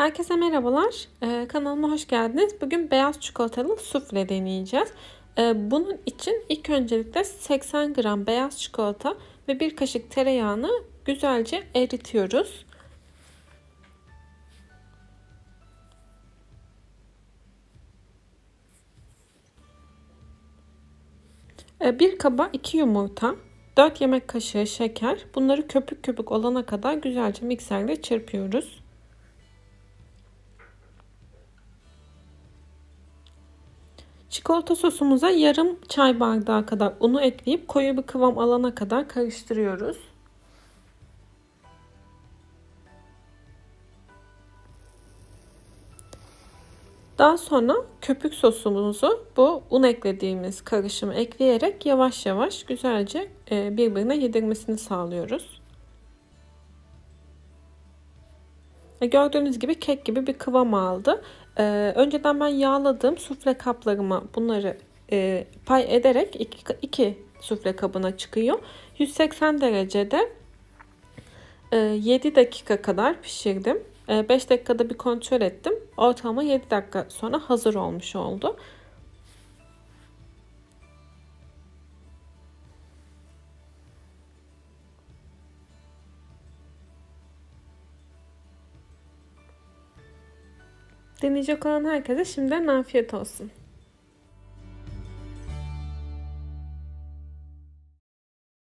Herkese merhabalar. Ee, kanalıma hoş geldiniz. Bugün beyaz çikolatalı sufle deneyeceğiz. Ee, bunun için ilk öncelikle 80 gram beyaz çikolata ve bir kaşık tereyağını güzelce eritiyoruz. Ee, bir kaba 2 yumurta, 4 yemek kaşığı şeker. Bunları köpük köpük olana kadar güzelce mikserle çırpıyoruz. Çikolata sosumuza yarım çay bardağı kadar unu ekleyip koyu bir kıvam alana kadar karıştırıyoruz. Daha sonra köpük sosumuzu bu un eklediğimiz karışımı ekleyerek yavaş yavaş güzelce e, birbirine yedirmesini sağlıyoruz. E, gördüğünüz gibi kek gibi bir kıvam aldı. Ee, önceden ben yağladığım sufle kaplarıma bunları e, pay ederek iki, iki sufle kabına çıkıyor. 180 derecede e, 7 dakika kadar pişirdim. E, 5 dakikada bir kontrol ettim. Ortalama 7 dakika sonra hazır olmuş oldu. Deneyecek olan herkese şimdiden afiyet olsun.